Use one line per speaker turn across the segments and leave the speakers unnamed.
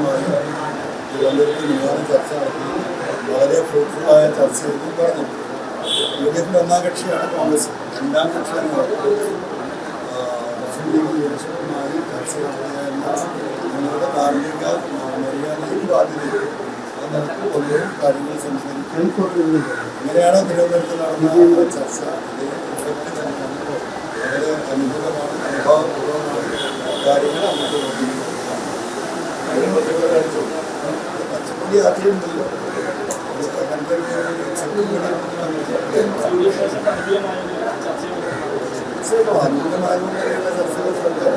നേതാക്കളുമായി തിരുവനന്തപുരത്ത് നിയമന ചർച്ച. നടത്തി വളരെ ഫ്രൂട്ട്ഫുള്ളായ ചർച്ചയായിരുന്നു പറഞ്ഞു യു ഒന്നാം കക്ഷിയാണ് കോൺഗ്രസ് രണ്ടാം കക്ഷിയാണ് മുസ്ലിം ലീഗ് ലക്ഷ്യമായി ചർച്ച നടത്തുക എന്ന ഞങ്ങളുടെ ധാർമ്മിക മര്യാദയും ബാധ്യതയും നിലയ്ക്ക് കൊണ്ടും കാര്യങ്ങൾ സംസാരിക്കും ഇങ്ങനെയാണ് തിരുവനന്തപുരത്ത് നടന്ന ചർച്ച വളരെ അനുകൂലമാണ് അനുഭവപൂർവമാണ് കാര്യങ്ങൾ അങ്ങോട്ട് പച്ചപ്പൊടി ഒരു ചെറുപ്പടി അനുകൂലമായുള്ള ചർച്ചകൾ സർക്കാർ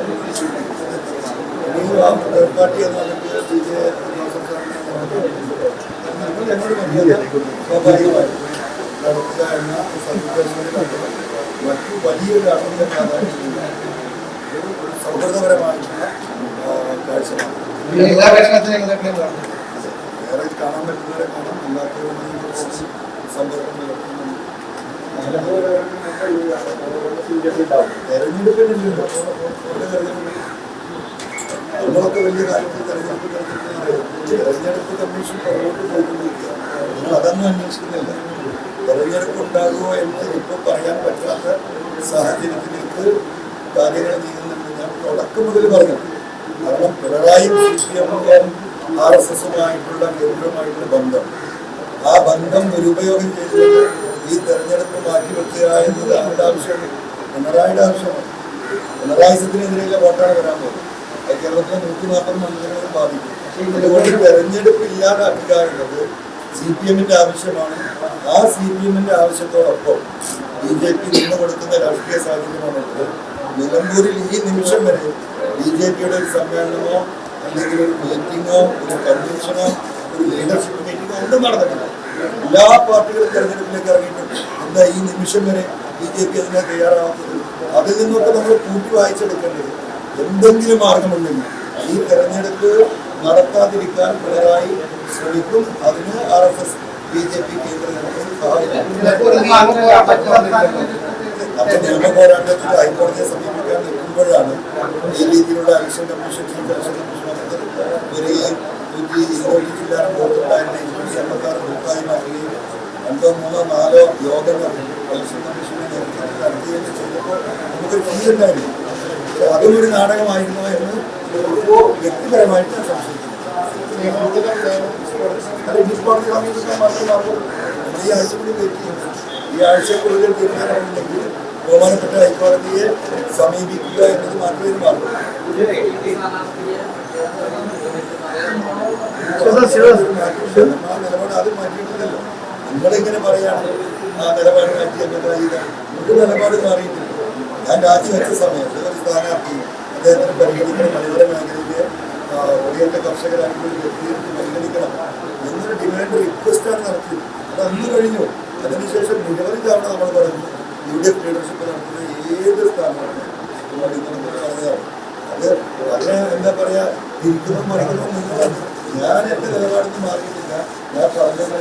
തേർഡ് പാർട്ടി എന്ന് പറഞ്ഞിട്ട് ബി ജെ സ്വാഭാവികമായി നടത്തുക എന്ന സംവിധാനത്തിലൂടെ മറ്റു വലിയൊരു അർത്ഥം പ്രാധാന്യമില്ല ഒരു സൗഹൃദപരമായിട്ടുള്ള കാഴ്ചപ്പാട് വേറെ കാണാൻ പറ്റുന്നവരെ കാണാം അല്ലാത്തവരുമായി സമ്പർക്കം പുലർത്തുന്നുണ്ട്. തെരഞ്ഞെടുപ്പ് നമ്മളൊക്കെ വലിയ കാര്യത്തിൽ തെരഞ്ഞെടുപ്പ് തെരഞ്ഞെടുപ്പ് കമ്മീഷൻ പുറകോട്ട് പോയിക്കൊണ്ടിരിക്കുക നിങ്ങൾ അതൊന്നും അന്വേഷിക്കുന്നില്ല തെരഞ്ഞെടുപ്പ് ഉണ്ടാകുമോ എന്ന് ഇപ്പോൾ പറയാൻ പറ്റാത്ത സാഹചര്യത്തിലേക്ക് കാര്യങ്ങൾ നീങ്ങുന്നുണ്ട് ഞാൻ തുടക്കം മുതൽ പറഞ്ഞു. കാരണം പിണറായി ആർ എസ് എസുമായിട്ടുള്ള കേന്ദ്രവുമായിട്ടുള്ള ബന്ധം. ആ ബന്ധം ദുരുപയോഗം ചെയ്തുകൊണ്ട് ഈ തെരഞ്ഞെടുപ്പ് മാറ്റി വെക്കുക എന്നത് അവരുടെ ആവശ്യമാണ്. പിണറായിയുടെ ആവശ്യമാണ്. പിണറായി സത്തിനെതിരെയുള്ള വോട്ടാണ് വരാൻ പോകുന്നത്? അത് കേരളത്തിലെ നൂറ്റി നാൽപ്പത് മണ്ഡലങ്ങളും ബാധിക്കും. അതുകൊണ്ട് തെരഞ്ഞെടുപ്പ് ഇല്ലാതാക്കുക എന്നത് സി പി എമ്മിന്റെ ആവശ്യമാണ്. ആ സി പി എമ്മിന്റെ ആവശ്യത്തോടൊപ്പം ബി ജെ പി നിന്ന് കൊടുക്കുന്ന രാഷ്ട്രീയ സാഹചര്യമാണുള്ളത്. നിലമ്പൂരിൽ ഈ നിമിഷം വരെ ബി ജെ പിയുടെ ഒരു സമ്മേളനമോ അല്ലെങ്കിൽ ഒരു മീറ്റിങ്ങോ ഒരു കൺവെൻഷനോ ഒരു ലീഡർഷിപ്പ് മീറ്റിങ്ങോ ഒന്നും നടന്നിട്ടില്ല. എല്ലാ പാർട്ടികളും തെരഞ്ഞെടുപ്പിലേക്ക് ഇറങ്ങിയിട്ടുണ്ട്. എന്താ ഈ നിമിഷം വരെ ബി ജെ പി അതിനെ തയ്യാറാവാത്തത്. അതിൽ നിന്നൊക്കെ നമ്മൾ കൂട്ടി വായിച്ചെടുക്കേണ്ടത് എന്തെങ്കിലും മാർഗമുണ്ടെങ്കിൽ ഈ തെരഞ്ഞെടുപ്പ് നടത്താതിരിക്കാൻ പിണറായി ശ്രമിക്കും. അതിന് R S S B J P കേന്ദ്ര സഹായിക്കും. അപ്പൊ നിയമ പോരാട്ടത്തിൽ ഹൈക്കോടതിയെ സമീപിക്കാൻ നിൽക്കുമ്പോഴാണ് ഈ രീതിയിലുള്ള election commission chief additional commission വരികയും നൂറ്റി ഇരുപത്തി ജില്ലാ വോട്ടുണ്ടായിരുന്ന ഇരുപത് എൺപത്താറ് വോട്ടായി മാറ്റുകയും രണ്ടോ മൂന്നോ നാലോ യോഗങ്ങൾ ഇലക്ഷൻ കമ്മീഷന്റെ നേതൃത്വത്തിൽ നടത്തുകയും ചെയ്തപ്പോൾ നമുക്കൊരു പക്ഷെ അതും ഒരു നാടകമായിരുന്നോ എന്ന് വ്യക്തിപരമായിട്ട് ഞാൻ സംശയിക്കുന്നു. ഈ ആഴ്ചക്കുള്ളിൽ തീരുമാനമുണ്ടെങ്കിൽ ബഹുമാനപ്പെട്ട ഹൈക്കോടതിയെ സമീപിക്കുക എന്നത് മാത്രമേ മാറുള്ളൂ ആ നിലപാട് അത് മാറ്റിയിട്ടില്ലല്ലോ. നിങ്ങളിങ്ങനെ പറയാണ് ആ നിലപാട് മാറ്റിയത് ഒരു നിലപാട് മാറിയിട്ടില്ല. ഞാൻ രാജിവെച്ച സമയത്ത് ഒരു സ്ഥാനാർത്ഥി അദ്ദേഹത്തിന് പരിഗണിക്കണം മലയോര മേഖലയിലെ ഒടിയേറ്റ ഒരു വ്യക്തിയെ പരിഗണിക്കണം എന്നൊരു ഡിമാൻഡ് റിക്വസ്റ്റാണ് നടത്തിയത്. അത് അന്ന് കഴിഞ്ഞു. അതിനുശേഷം നിരവധി തവണ നമ്മൾ പറഞ്ഞു യു ഡി എഫ് ലീഡർഷിപ്പ് നടത്തുന്ന ഏത് പറഞ്ഞതാണ് അത് അതിനെ എന്താ പറയാ തിരിക്കുന്നു മറിക്കുന്നു നിങ്ങളാണ് ഞാൻ എന്റെ നിലപാടിൽ നിന്ന് മാറിയിട്ടില്ല. ഞാൻ പറഞ്ഞത്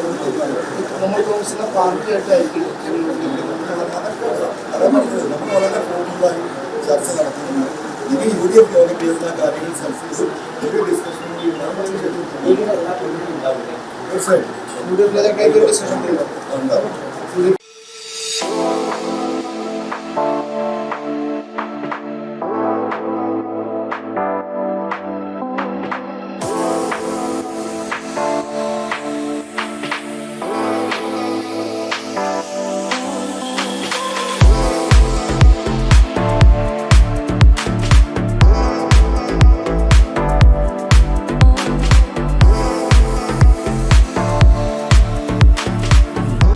അതാ പറഞ്ഞത്. നമ്മൾ വളരെ ഫ്രൂട്ട്ഫുള്ളായി ചർച്ച നടത്തുന്നുണ്ട്. ഇനി യു ഡി എഫ് യോഗം ചെയ്യുന്ന കാര്യങ്ങൾ ചർച്ച ചെയ്ത് ഒരു ഡിസ്കഷൻ കൂടി ഉണ്ടാവും തീർച്ചയായിട്ടും. ഉണ്ടാവും.